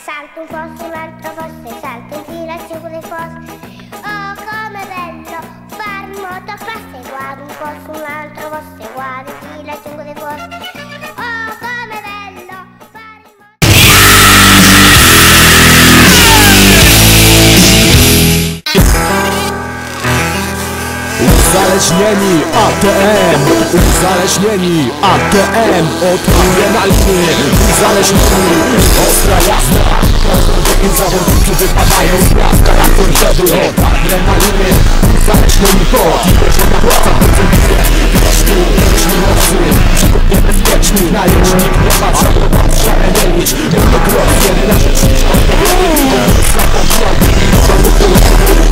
salto un posto, un altro posto, e salto in fila su le fosse. Oh, com'è bello far motocross, e guardo un posto, un altro posto, e guardo in fila su le fosse. Uzależnieni ATM Uzależnieni ATM Od adrenaliny Uzależnieni Ostra jazda zawodnicy wypadają z miasta Jak torpedy od adrenaliny. Uzależnieni pod Impreżona płaca procentuje Wieszny, wieczny mocy Przygód niebezpieczny Najeźdźnik nie ma czego Szare mieć Monokros Wiele na rzecz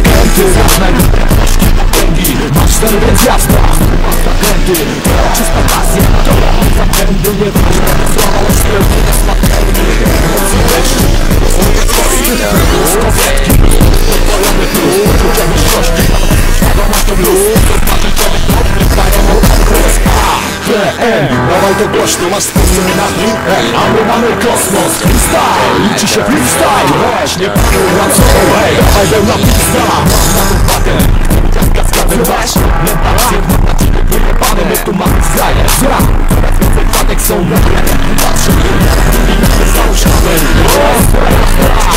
Kęty Zamek Pęgi, masz ten więc jasna zakręty, czysta pasja Dobra, zapędy nie ważne Sława, lecz spełnienia smakełny Emocji twoi Skowietki, podwojony plus Uczucia miłości, świadoma to luz Zobaczyć człowiek dobry, dają okres ATM, dawaj to głośno, masz sposób na piłkę A my mamy kosmos, freestyle Liczy się freestyle, weź nie panuj na co dawaj pełna pista Mam na to patent Kaskadę weź, nie patrzcie tu mamy zdaje Zra, teraz więcej wpadek są na mnie Patrzę w górę i nagle stał się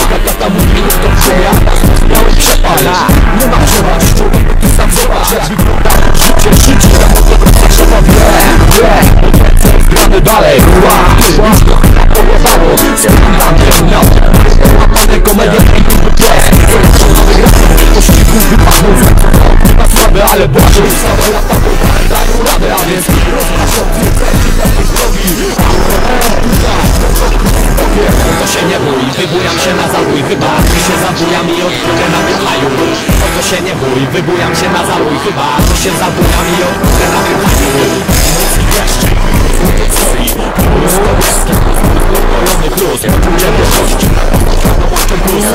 Gagata mówi, że to czuję Miałem przepala, nie ma przepaść Człowiek, ty sam zobacz jak wygląda Życie, życie, ja mogę go nie przepawię wybujam się na zabój Chyba ty się zabujam i odpłynę na wychaju O to się nie bój, wybujam się na zabój Chyba to się zabujam i odpłynę na wychaju Emocji deszcz, słońce stoi Plus to jest Pojony plus, poczucie wyższości Łączą plus,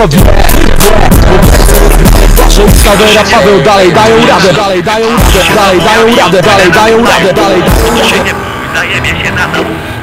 Szefowie, Wasze ustawera Paweł dalej dają radę Dalej dają radę, dalej dają radę Dalej dają radę, dalej dają radę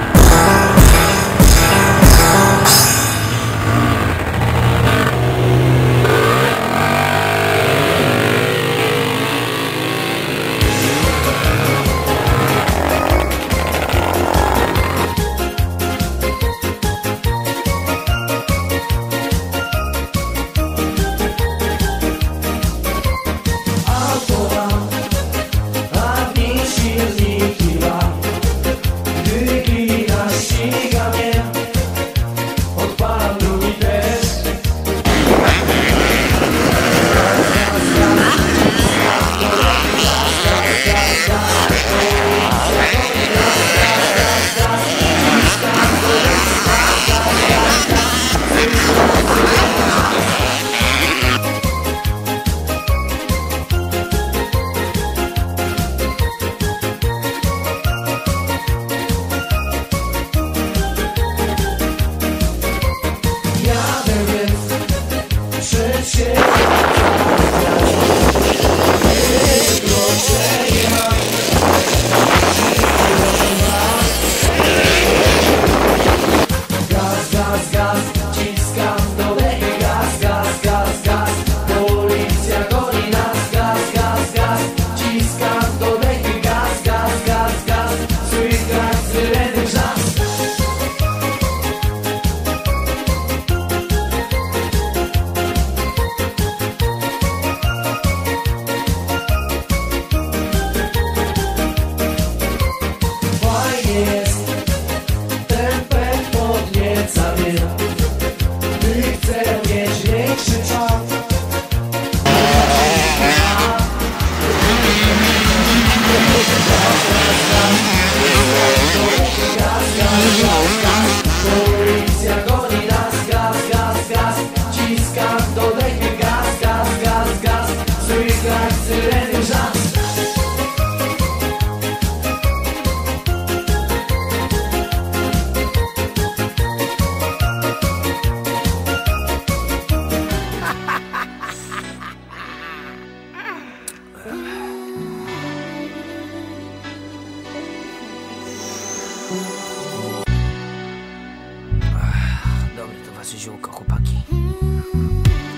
Wasze ziółko, chłopaki.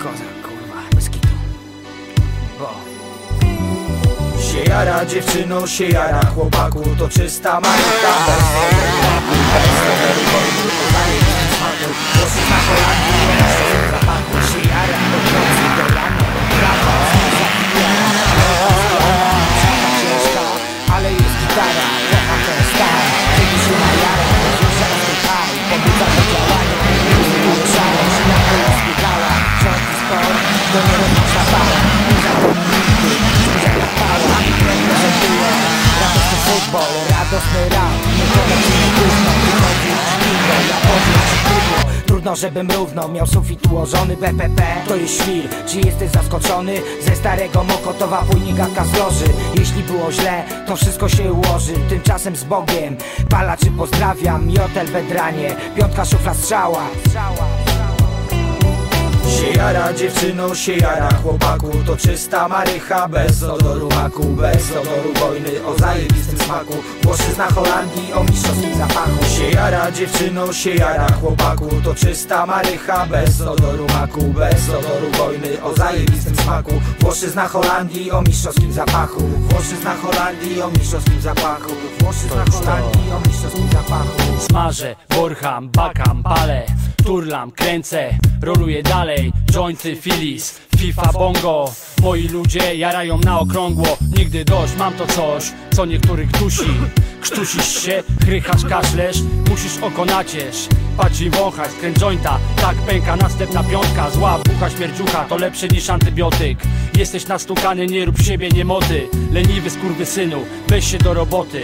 Kozak, kurwa, bez kitu. Bo... Się jara dziewczyno, się jara chłopaku To czysta marka futbol Radosny rap Nie nie gówno Wychodzi śligo Ja powiem trudno Trudno, żebym równo miał sufit ułożony BPP To jest świr, czy jesteś zaskoczony? Ze starego Mokotowa pójnika zloży Jeśli było źle, to wszystko się ułoży. Tymczasem z Bogiem Palaczy pozdrawiam Jotel Bedranie Piątka szufla strzała się jara dziewczyno, się jara chłopaku To czysta marycha, bez odoru maku Bez odoru wojny, o zajebistym smaku. Włoszyzna Holandii, o mistrzowskim zapachu. Się jara dziewczyno, się jara chłopaku To czysta marycha, bez odoru maku Bez odoru wojny, o zajebistym smaku. Włoszyzna Holandii, o mistrzowskim zapachu. Włoszyzna Holandii, o mistrzowskim zapachu. Włoszyzna Holandii, o mistrzowskim zapachu. Smażę, borcham, bakam, palę Turlam, kręcę, roluję dalej Jointy, filis, FIFA, bongo. Moi ludzie jarają na okrągło. Nigdy dość, mam to coś, co niektórych dusi. Krztusisz się, chrychasz, kaszlesz Musisz oko naciesz Patrz i wąchać, kręć jointa. Tak pęka następna piątka. Zła bucha śmierdziucha, to lepsze niż antybiotyk. Jesteś nastukany, nie rób siebie niemoty. Leniwy skurwysynu, weź się do roboty.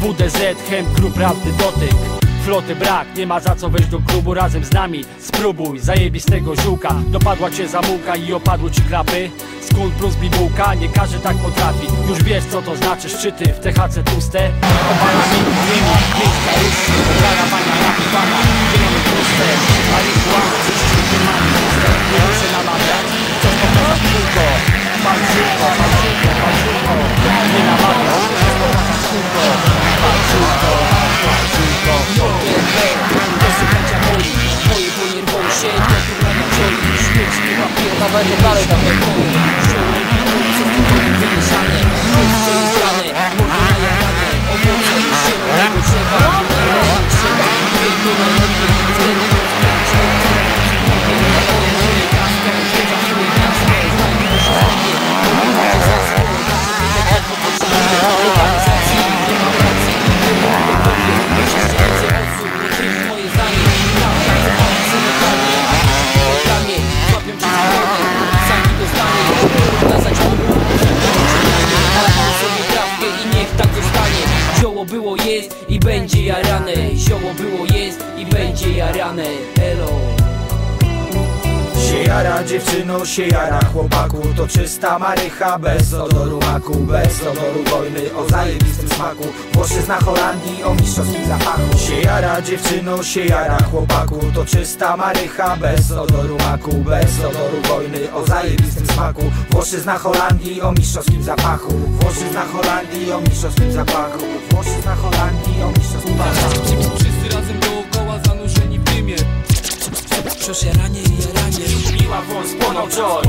WDZ, chęt, klub, prawdy, dotyk Floty brak, nie ma za co wejść do klubu razem z nami. Spróbuj zajebistego ziółka. Dopadła cię zamułka i opadły ci klapy. Skun plus bibułka, nie każdy tak potrafi. Już wiesz co to znaczy szczyty w THC tłuste. Opanami, dłymi, miejsca ruszy Zarawania napiwana, zielone tłuste. Marihuana, czyści, wymany puste Nie muszę namawiać, coś pokazać tylko. Palczulko, palczulko, palczulko Się jara dziewczyno, się jara. Chłopaku To czysta marycha, bez odoru maku Bez odoru wojny, o zajebistym smaku. Włoszyzna Holandii, o mistrzowskim zapachu. Się jara dziewczyno, się jara. Chłopaku To czysta marycha, bez odoru maku Bez odoru wojny, o zajebistym smaku. Włoszyzna Holandii, o mistrzowskim zapachu. Włoszyzna Holandii, o mistrzowskim zapachu. Włoszyzna Holandii, o mistrzowskim zapachu. Wszyscy razem dookoła zanurzeni Wciąż jaranie i jaranie. Miła wąs, płonął joy